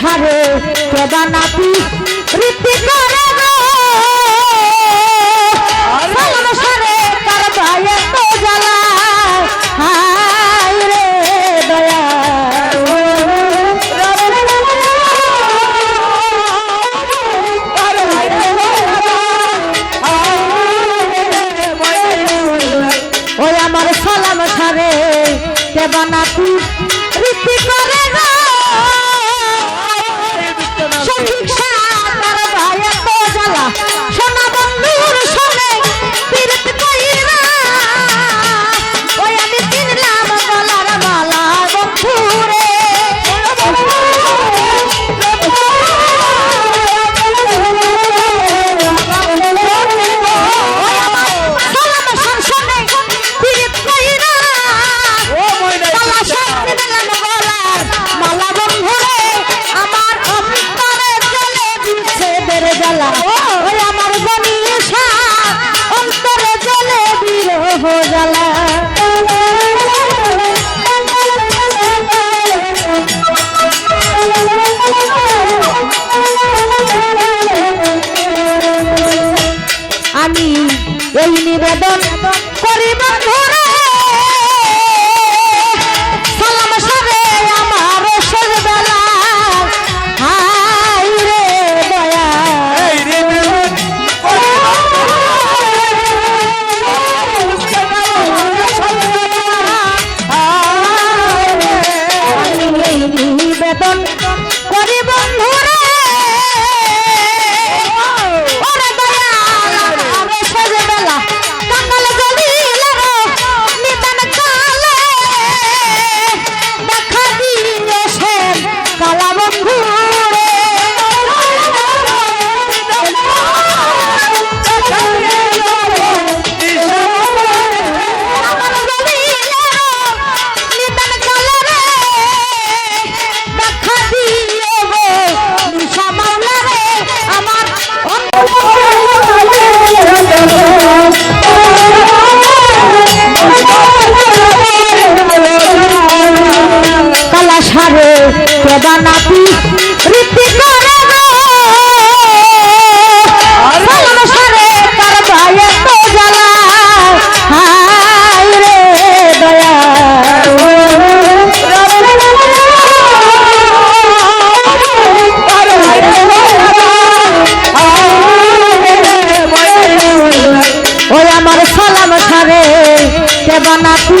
ছাড়ে কেদা নাতি রীতি করে সারে কেদানাথি নিবেদন করি বন্ধুরা। সালাম সরে আমার সরবেলা হাই রে দয়া নিবেদন পাখি রীতি করে সংসারে তার ভাইয়ে তো জ্বালা। হাই রে দয়া। ওই আমার সালাম সারে কেবা নাতি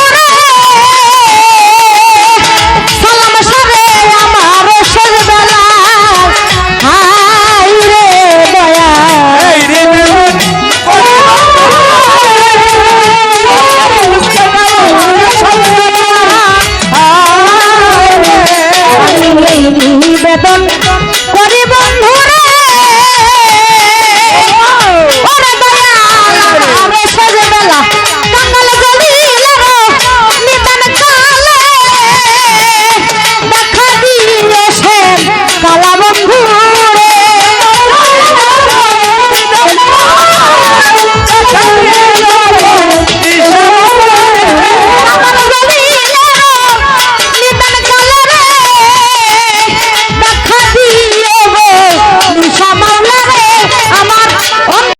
reggaeton.